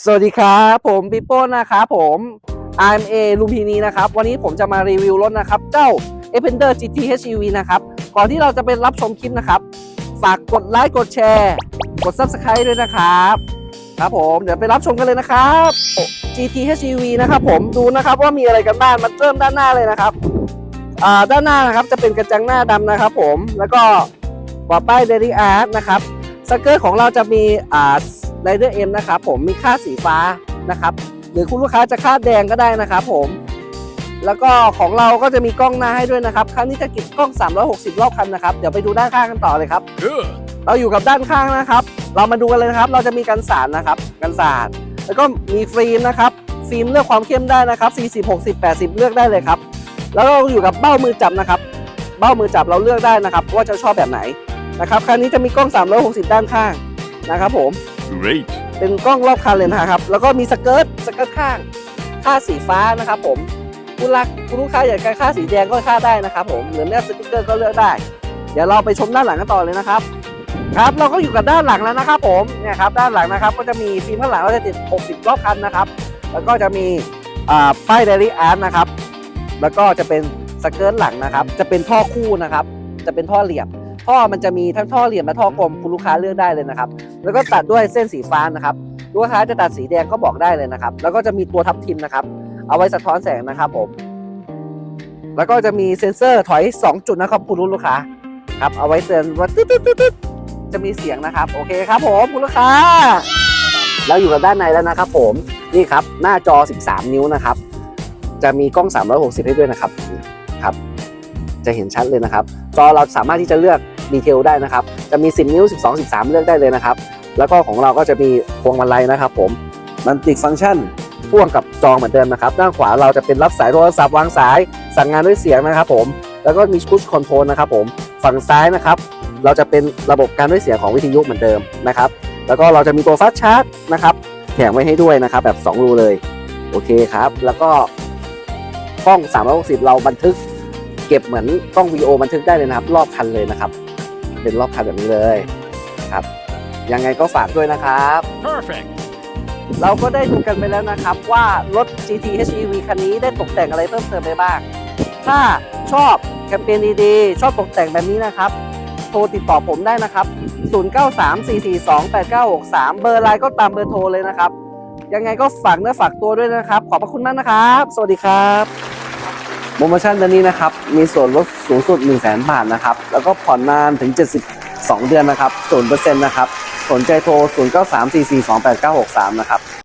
สวัสดีครับผมปิโป้นะครับผม RMA ลุมพินีนะครับ วันนี้ผมจะมารีวิวรถนะครับ เจ้า e p e n d e r GT HEV นะครับ ก่อนที่เราจะไปรับชมคลิปนะครับ ฝากกดไลค์กดแชร์ กด Subscribe ด้วยนะครับ ครับผมเดี๋ยวไปรับชมกันเลยนะครับ GT HEV นะครับผมดูนะครับว่ามีอะไรกันบ้างมาเริ่มด้านหน้าเลยนะครับอ่าด้านหน้านะครับจะเป็นกระจังหน้าดำนะครับผมแล้วก็ปอป้ายเดลิอาร์ตนะครับสเกิร์ของเราจะมีอ่า ไรเดอร์เอ็มนะครับผมมีค่าดสีฟ้านะครับหรือคุณลูกค้าจะคาดแดงก็ได้นะครับผม แล้วก็ของเราก็จะมีกล้องหน้าให้ด้วยนะครับครั้งนี้จะกิดกล้อง 360 รอบคันนะครับ เดี๋ยวไปดูด้านข้างกันต่อเลยครับ Good. เราอยู่กับด้านข้างนะครับ เรามาดูกันเลยนะครับ เราจะมีกันสารนะครับกันสารแล้วก็มีฟิล์มนะครับฟิล์มเลือกความเข้มได้นะครับ 40 60 80 เลือกได้เลยครับ แล้วเราอยู่กับเบ้ามือจับนะครับ เบ้ามือจับเราเลือกได้นะครับว่าจะชอบแบบไหนนะครับครั้งนี้จะมีกล้อง 360 ด้านข้างนะครับผม Great. เป็นกล้องรอบคันเลยนะครับ แล้วก็มีสเกิร์ตสเกิร์ตข้าง ค่าสีฟ้านะครับผมคุณรักคุณลูกค้าอยากได้ค่าสีแดงก็ค่าได้นะครับผมหรือแม้สติ๊กเกอร์ก็เลือกได้ เดี๋ยวเราไปชมด้านหลังกันต่อเลยนะครับ ครับ เราก็อยู่กับด้านหลังแล้วนะครับ ผมเนี่ยครับด้านหลังนะครับ ก็จะมีฟิล์มข้างหลังเราจะติด 60 รอบคันนะครับ แล้วก็จะมีป้ายเดลี่อาร์ตนะครับ แล้วก็จะเป็นสเกิร์ตหลังนะครับ จะเป็นท่อคู่นะครับ จะเป็นท่อเหลี่ยม ท่อมันจะมีทั้งท่อเหลี่ยมและท่อกลมคุณลูกค้าเลือกได้เลยนะครับ แล้วก็ตัดด้วยเส้นสีฟ้านะครับลูกค้าจะตัดสีแดงก็บอกได้เลยนะครับ แล้วก็จะมีตัวทับทิมนะครับ เอาไว้สะท้อนแสงนะครับผม แล้วก็จะมีเซ็นเซอร์ถอย 2 จุดนะครับคุณลูกค้าครับเอาไว้เตือนว่าตึ๊ดตึ๊ดตึ๊ดตึ๊ดจะมีเสียงนะครับ โอเคครับผมคุณลูกค้า เราอยู่กับด้านในแล้วนะครับ ผมนี่ครับหน้าจอ 13 นิ้วนะครับ จะมีกล้อง 360 ให้ด้วยนะครับครับ จะเห็นชัดเลยนะครับ จอเราสามารถที่จะเลือก ดีเทลได้นะครับ จะมี 10 นิ้ว 12 13 เลือกได้เลยนะครับ แล้วก็ของเราก็จะมีพวงมาลัยนะครับผมมันติดฟังก์ชันพ่วงกับจอเหมือนเดิมนะครับ ด้านขวาเราจะเป็นรับสายโทรศัพท์วางสาย สั่งงานด้วยเสียงนะครับผม แล้วก็มีชุดคอนโทรลนะครับผม ฝั่งซ้ายนะครับ เราจะเป็นระบบการด้วยเสียงของวิทยุเหมือนเดิมนะครับ แล้วก็เราจะมีตัวฟาสชาร์จนะครับแถมไว้ให้ด้วยนะครับ แบบ 2 รูเลย โอเคครับ แล้วก็กล้อง 360 เราบันทึก เก็บเหมือนกล้องวิดีโอบันทึกได้เลยนะครับ รอบคันเลยนะครับ เป็นรอบคันแบบนี้เลยครับยังไงก็ฝากด้วยนะครับ Perfect. เราก็ได้ดูกันไปแล้วนะครับว่ารถ GT HEV คันนี้ได้ตกแต่งอะไรเพิ่มเติมไปบ้าง ถ้าชอบแคมเปญดีๆ ชอบตกแต่งแบบนี้นะครับ โทรติดต่อผมได้นะครับ 0934428963 เบอร์ไลน์ก็ตามเบอร์โทรเลยนะครับ ยังไงก็ฝากเนื้อฝากตัวด้วยนะครับ ขอบพระคุณมากนะครับ สวัสดีครับ โปรโมชั่นตอนนี้นะครับ มีส่วนลดสูงสุด 1 0 0 0 0 0 บาทนะครับ แล้วก็ผ่อนนานถึง 72 เดือนนะครับ0%นะครับ สนใจโทร 0934428963 นะครับ